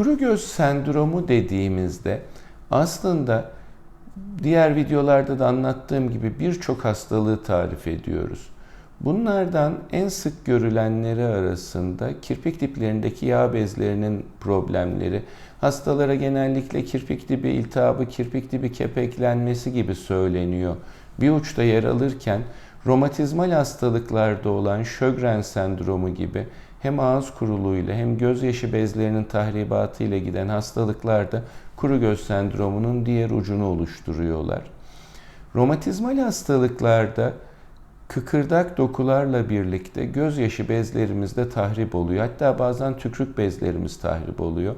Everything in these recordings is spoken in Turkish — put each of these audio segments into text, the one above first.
Kuru göz sendromu dediğimizde aslında diğer videolarda da anlattığım gibi birçok hastalığı tarif ediyoruz. Bunlardan en sık görülenleri arasında kirpik diplerindeki yağ bezlerinin problemleri, hastalara genellikle kirpik dibi iltihabı, kirpik dibi kepeklenmesi gibi söyleniyor. Bir uçta yer alırken romatizmal hastalıklarda olan Sjögren sendromu gibi hem ağız kuruluğuyla hem gözyaşı bezlerinin tahribatıyla giden hastalıklarda kuru göz sendromunun diğer ucunu oluşturuyorlar. Romatizmal hastalıklarda kıkırdak dokularla birlikte gözyaşı bezlerimizde tahrip oluyor. Hatta bazen tükrük bezlerimiz tahrip oluyor.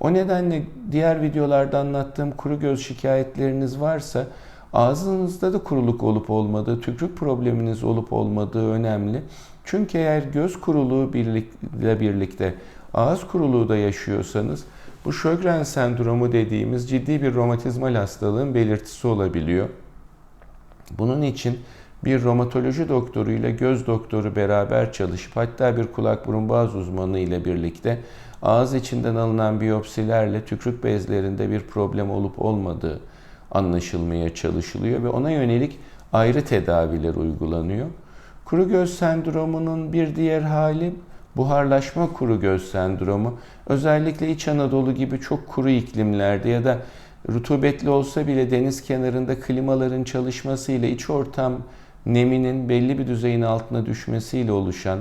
O nedenle diğer videolarda anlattığım kuru göz şikayetleriniz varsa ağzınızda da kuruluk olup olmadığı, tükrük probleminiz olup olmadığı önemli. Çünkü eğer göz kuruluğu ile birlikte ağız kuruluğu da yaşıyorsanız bu Sjögren sendromu dediğimiz ciddi bir romatizmal hastalığın belirtisi olabiliyor. Bunun için bir romatoloji doktoru ile göz doktoru beraber çalışıp hatta bir kulak burun boğaz uzmanı ile birlikte ağız içinden alınan biyopsilerle tükrük bezlerinde bir problem olup olmadığı anlaşılmaya çalışılıyor ve ona yönelik ayrı tedaviler uygulanıyor. Kuru göz sendromunun bir diğer hali buharlaşma kuru göz sendromu. Özellikle İç Anadolu gibi çok kuru iklimlerde ya da rutubetli olsa bile deniz kenarında klimaların çalışmasıyla iç ortam neminin belli bir düzeyin altına düşmesiyle oluşan,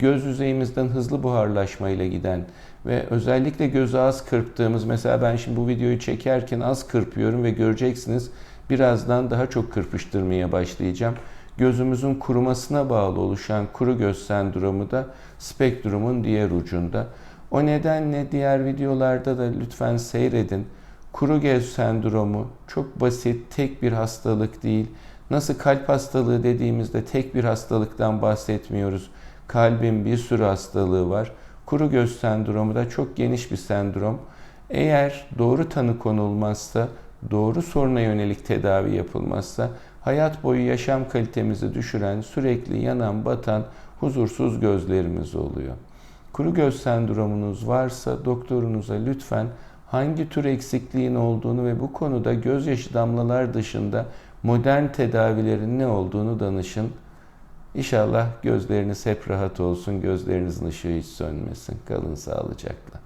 göz yüzeyimizden hızlı buharlaşmayla giden ve özellikle göz az kırptığımız, mesela ben şimdi bu videoyu çekerken az kırpıyorum ve göreceksiniz birazdan daha çok kırpıştırmaya başlayacağım. Gözümüzün kurumasına bağlı oluşan kuru göz sendromu da spektrumun diğer ucunda. O nedenle diğer videolarda da lütfen seyredin. Kuru göz sendromu çok basit, tek bir hastalık değil. Nasıl kalp hastalığı dediğimizde tek bir hastalıktan bahsetmiyoruz. Kalbin bir sürü hastalığı var. Kuru göz sendromu da çok geniş bir sendrom. Eğer doğru tanı konulmazsa, doğru soruna yönelik tedavi yapılmazsa hayat boyu yaşam kalitemizi düşüren, sürekli yanan, batan, huzursuz gözlerimiz oluyor. Kuru göz sendromunuz varsa doktorunuza lütfen hangi tür eksikliğin olduğunu ve bu konuda gözyaşı damlalar dışında modern tedavilerin ne olduğunu danışın. İnşallah gözleriniz hep rahat olsun, gözlerinizin ışığı hiç sönmesin. Kalın sağlıcakla.